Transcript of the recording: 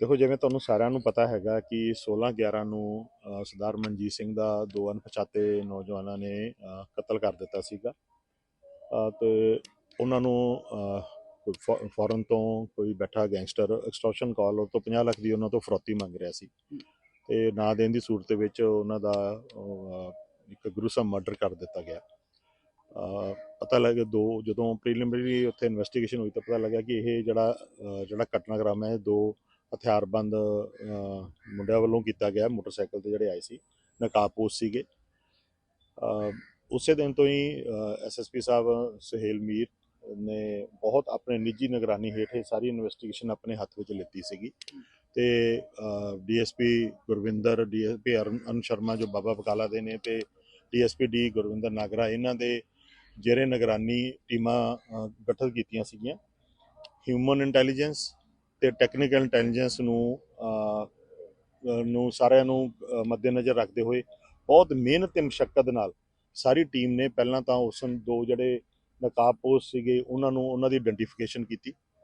ਦੇਖੋ ਜਿਵੇਂ ਤੁਹਾਨੂੰ ਸਾਰਿਆਂ ਨੂੰ ਪਤਾ ਹੈਗਾ ਕਿ 16 11 ਨੂੰ ਸਰਦਾਰ ਮਨਜੀਤ ਸਿੰਘ ਦਾ ਦੋ ਅਣਪਛਾਤੇ ਨੌਜਵਾਨਾਂ ਨੇ ਕਤਲ ਕਰ ਦਿੱਤਾ ਸੀਗਾ। ਅ, ਤੇ ਉਹਨਾਂ ਨੂੰ ਅ, ਫੋਰਨ ਤੋਂ ਕੋਈ ਬੈਠਾ ਗੈਂਗਸਟਰ ਐਕਸਟੋਰਸ਼ਨ ਕਾਲ ਉਹ ਤੋਂ 50 ਲੱਖ ਦੀ ਉਹਨਾਂ ਤੋਂ ਫਰੋਤੀ ਮੰਗ ਰਿਹਾ ਸੀ। ਤੇ ਨਾ ਦੇਣ ਦੀ ਸੂਰਤ ਵਿੱਚ ਉਹਨਾਂ ਦਾ ਇੱਕ ਗਰੂਸਮ ਮਰਡਰ ਕਰ ਦਿੱਤਾ ਗਿਆ। ਪਤਾ ਲੱਗਿਆ ਦੋ ਜਦੋਂ ਪ੍ਰੀਲਿਮਿਨਰੀ ਉੱਥੇ ਇਨਵੈਸਟੀਗੇਸ਼ਨ ਹੋਈ ਤਾਂ ਪਤਾ ਲੱਗਾ ਕਿ ਇਹ ਜਿਹੜਾ ਜਿਹੜਾ ਘਟਨਾਕ੍ਰਮ ਹੈ ਇਹ ਦੋ ਹਥਿਆਰਬੰਦ ਮੁੰਡਿਆਂ ਵੱਲੋਂ ਕੀਤਾ ਗਿਆ ਮੋਟਰਸਾਈਕਲ ਤੇ ਜਿਹੜੇ ਆਏ ਸੀ ਨਕਾਬਪੋਸ਼ ਸੀਗੇ। ਉਸੇ ਦਿਨ ਤੋਂ ਹੀ ਐਸਐਸਪੀ ਸਾਹਿਬ, ਸੁਹੇਲ ਮੀਰ ਨੇ ਬਹੁਤ ਆਪਣੇ ਨਿੱਜੀ ਨਿਗਰਾਨੀ ਹੇਠ ਇਹ ਸਾਰੀ ਇਨਵੈਸਟੀਗੇਸ਼ਨ ਆਪਣੇ ਹੱਥ ਵਿੱਚ ਲਿੱਤੀ ਸੀਗੀ। ਤੇ DSP Gurvinder, DSP earn Sharma ਜੋ ਬਾਬਾ ਬਕਾਲਾ ਦੇ ਨੇ ਤੇ ਡੀਐਸਪੀ ਡੀ ਗੁਰਵਿੰਦਰ ਨਾਗਰਾ, ਇਹਨਾਂ ਦੇ ਜਿਹੜੇ ਨਿਗਰਾਨੀ ਟੀਮਾਂ ਗਠਿਤ ਕੀਤੀਆਂ ਸੀਗੀਆਂ। ਹਿਊਮਨ ਇੰਟੈਲੀਜੈਂਸ ਤੇ ਟੈਕਨੀਕਲ ਇੰਟੈਲੀਜੈਂਸ ਨੂੰ ਨੂੰ ਸਾਰਿਆਂ ਨੂੰ ਮੱਦੇਨਜ਼ਰ ਰੱਖਦੇ ਹੋਏ ਬਹੁਤ ਮਿਹਨਤ ਤੇ ਮੁਸ਼ਕਲ ਨਾਲ ਸਾਰੀ ਟੀਮ ਨੇ ਪਹਿਲਾਂ ਤਾਂ ਉਸ ਦੋ ਜਿਹੜੇ ਨਕਾਬਪੋਸ਼ ਸੀਗੇ, ਉਹਨਾਂ ਨੂੰ, ਉਹਨਾਂ ਦੀ ਆਇਡੈਂਟੀਫਿਕੇਸ਼ਨ ਕੀਤੀ।